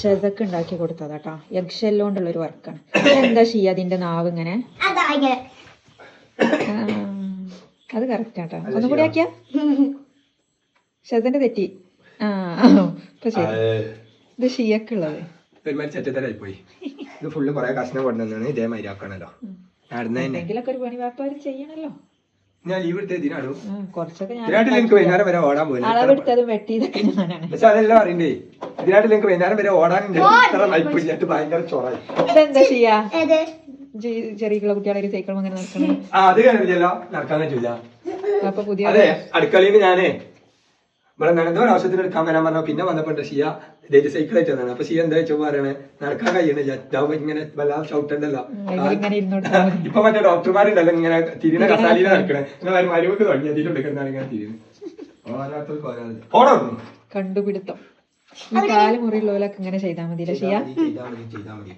ഷെസക്ക് ഉണ്ടാക്കി കൊടുത്തതാട്ടോ കേട്ടോ ഷെല്ലോണ്ടുള്ള ഒരു വർക്കാണ്. എന്താ ഷിയ അതിന്റെ നാവ് ഇങ്ങനെ? ആ, അത് കറക്റ്റ് ആട്ടോ. ഒന്നും കൂടി ആക്കിയ? ഷെസന്റെ തെറ്റി. ആ ഇപ്പൊ ശരി ഇത് ഷിയക്കുള്ളത്. ഒരുമാതിരി ചെറ്റത്തരായി പോയി. ഇത് ഫുള്ള് കുറെ കഷ്ണം കൊണ്ടുവന്നാണ് ഇതേമാതിരി ആക്കണല്ലോ. എന്തെങ്കിലൊക്കെ ഒരു പണി വ്യാപാരം ചെയ്യണല്ലോ. ഞാൻ ലീവ് എനിക്ക് വൈകുന്നേരം വരെ ഓടാൻ വെട്ടിയതൊക്കെ ഞാനാണ്. പക്ഷെ അതെല്ലാം അറിയണ്ടേ? ഇതിനാട്ടിൽ നിങ്ങൾക്ക് വൈകുന്നേരം വരെ ഓടാനുണ്ട്. ഇത്ര ഭയങ്കര ചൊറായി. ഇതെന്താ ചെയ്യാ? ചെറിയ കുട്ടികളെ സൈക്കിൾ അങ്ങനെ നടക്കണം. ആ അത് കഴിഞ്ഞല്ലോ നടക്കാൻ പറ്റില്ല അപ്പൊ പുതിയ അതെ അടുക്കളയിൽ ഞാനേ ഇവിടെ നനന്തോ ആവശ്യത്തിന് എടുക്കാൻ വരാൻ പറഞ്ഞു പിന്നെ വന്നപ്പോ ഷിയ ഡേറ്റ് സൈക്കിൾ ആയിട്ട് വന്നാണ് അപ്പൊ ഷിയ എന്താ വെച്ചോ പറയണേ? നടക്കാൻ കഴിയണില്ല ഇങ്ങനെ വല്ലാതെ ഷൗട്ടുണ്ടല്ലോ ഇങ്ങനെ ഇരുന്നോട്ടാ മതി. ഇപ്പൊ മറ്റേ ഡോക്ടർമാരുണ്ടല്ലോ ഇങ്ങനെ തിരിഞ്ഞ കസാലിയിൽ നടക്കണേ. മരുമക്ക് തുടങ്ങി അതിന്റെ എടുക്കുന്നതാണ് ഇങ്ങനെ തിരിയുന്നത്. ഓരോരുത്തർക്ക് ഓരോ ഓടോ കണ്ടുപിടുത്തം. ഈ കാൽ മുറിയുള്ളവരൊക്കെ ഇങ്ങനെ ചെയ്താൽ മതി ഷിയ ചെയ്താൽ മതി ചെയ്താൽ മതി